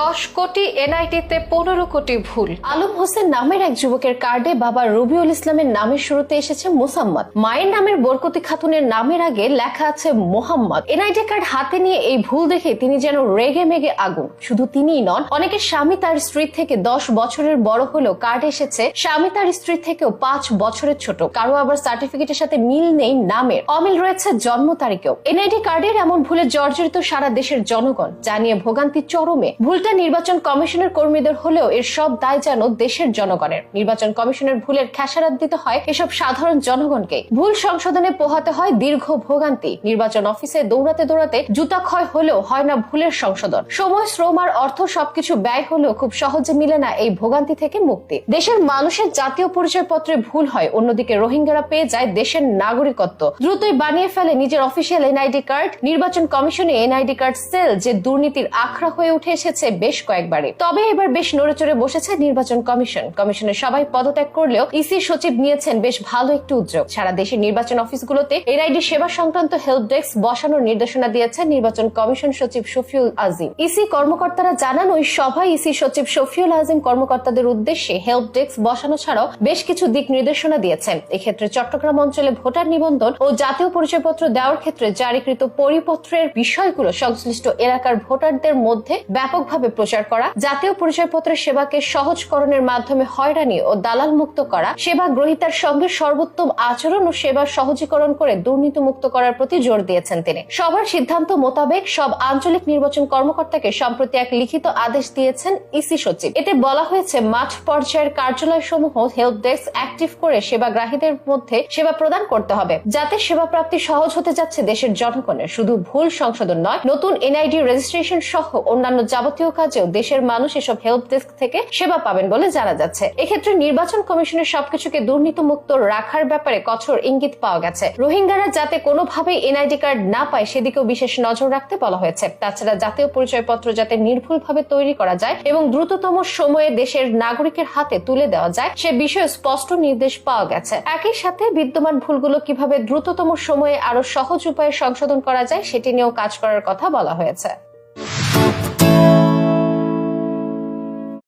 দশ কোটি এনআইটিতে পনেরো কোটি ভুল। আলম হোসেন নামের এক যুবকের কার্ডে বাবা রবিউল ইসলামের নামের শুরুতে এসেছে মোসাম্মদ। মায়ের নামের বরকতি খাতুনের নামের আগে লেখা আছে মোহাম্মদ। এনআইডি কার্ড হাতে নিয়ে এই ভুল দেখে তিনি যেন রেগে মেগে আগুন। শুধু তিনিই নন, অনেকের স্বামী তার স্ত্রী থেকে দশ বছরের বড় হলেও কার্ড এসেছে। স্বামী তার স্ত্রী থেকেও পাঁচ বছরের ছোট। কারও আবার সার্টিফিকেটের সাথে মিল নেই নামের। অমিল রয়েছে জন্ম তারিখেও। এনআইডি কার্ডের এমন ভুলে জর্জরিত সারা দেশের জনগণ। জানিয়ে ভোগান্তি চরমে। ভুলটা নির্বাচন কমিশনের কর্মীদের হলেও এর সব দায় যেন দেশের জনগণের। নির্বাচন কমিশনের ভুলের খেসারাত দিতে হয় এসব সাধারণ জনগণকে। ভুল সংশোধনে পোহাতে হয় দীর্ঘ ভোগান্তি। নির্বাচন অফিসে দৌড়াতে দৌড়াতে জুতা ক্ষয় হলেও হয় না ভুলের সংশোধন। সময়, শ্রম আর অর্থ সবকিছু ব্যয় হলেও খুব সহজে মিলে না এই ভোগান্তি থেকে মুক্তি। দেশের মানুষের জাতীয় পরিচয়পত্রে ভুল হয়, অন্যদিকে রোহিঙ্গারা পেয়ে যায় দেশের নাগরিকত্ব। দ্রুতই বানিয়ে ফেলে নিজের অফিসিয়াল এনআইডি কার্ড। নির্বাচন কমিশনে এনআইডি কার্ড সেল যে দুর্নীতির আখড়া হয়ে উঠে এসেছে বেশ কয়েকবারে তবে এবার বেশ নড়েচড়ে বসেছে নির্বাচন কমিশন। কমিশনের সবাই পদত্যাগ করলেও ইসি সচিব নিয়েছেন বেশ ভালো একটি উদ্যোগ। সারা দেশের নির্বাচন অফিসগুলোতে এনআইডি সেবা সংক্রান্ত হেল্প ডেস্ক বসানোর নির্দেশনা দিয়েছেন নির্বাচন কমিশন সচিব শফিউল আজিম। ইসি কর্মকর্তারা জানান, ওই সভায় ইসি সচিব শফিউল আজিম কর্মকর্তাদের উদ্দেশ্যে হেল্প ডেস্ক বসানো ছাড়াও বেশ কিছু দিক নির্দেশনা দিয়েছেন। এক্ষেত্রে চট্টগ্রাম অঞ্চলে ভোটার নিবন্ধন ও জাতীয় পরিচয়পত্র দেওয়ার ক্ষেত্রে জারিকৃত পরিপত্রের বিষয়গুলো সংশ্লিষ্ট এলাকার ভোটারদের মধ্যে ব্যাপকভাবে প্রচার করা, জাতীয় পরিচয়পত্রের সেবাকে সহজকরণের মাধ্যমে হয়রানি ও দালাল মুক্ত করা, সেবা গ্রহীতার সঙ্গে সর্বোত্তম আচরণ ও সেবা সহজীকরণ করে দুর্নীতি মুক্ত করার প্রতি জোর দিয়েছেন তিনি। সবার সিদ্ধান্ত মোতাবেক সব আঞ্চলিক নির্বাচন কর্মকর্তাকে সম্প্রতি এক লিখিত আদেশ দিয়েছেন ইসি সচিব। এতে বলা হয়েছে, মাঠ পর্যায়ের কার্যালয় সমূহ হেল্প ডেস্ক অ্যাক্টিভ করে সেবাগ্রাহীদের মধ্যে সেবা প্রদান করতে হবে, যাতে সেবা প্রাপ্তি সহজ হতে যাচ্ছে দেশের জনগণের। শুধু ভুল সংশোধন নয়, নতুন এনআইডি রেজিস্ট্রেশন সহ অন্যান্য যাবতীয় কাজেও দেশের মানুষ এসব হেল্প ডেস্ক থেকে সেবা পাবেন বলে জানা যাচ্ছে। এক্ষেত্রে নির্বাচন কমিশনের সবকিছুকে দুর্নীতিমুক্ত রাখার ব্যাপারে কঠোর ইঙ্গিত পাওয়া গেছে। রোহিঙ্গারা যাতে কোনোভাবেই এনআইডি কার্ড না পায়, সেদিকেও বিশেষ নজর রাখতে বলা হয়েছে। তাছাড়া জাতীয় পরিচয়পত্র যাতে নির্ভুলভাবে তৈরি করা যায় এবং দ্রুততম সময়ে দেশের নাগরিকের হাতে তুলে দেওয়া যায়, সে বিষয়ে স্পষ্ট নির্দেশ পাওয়া গেছে। একই সাথে বিদ্যমান ভুলগুলো কীভাবে দ্রুততম সময়ে আরও সহজ উপায়ে সংশোধন করা যায়, সেটি নিয়েও কাজ করার কথা বলা হয়েছে।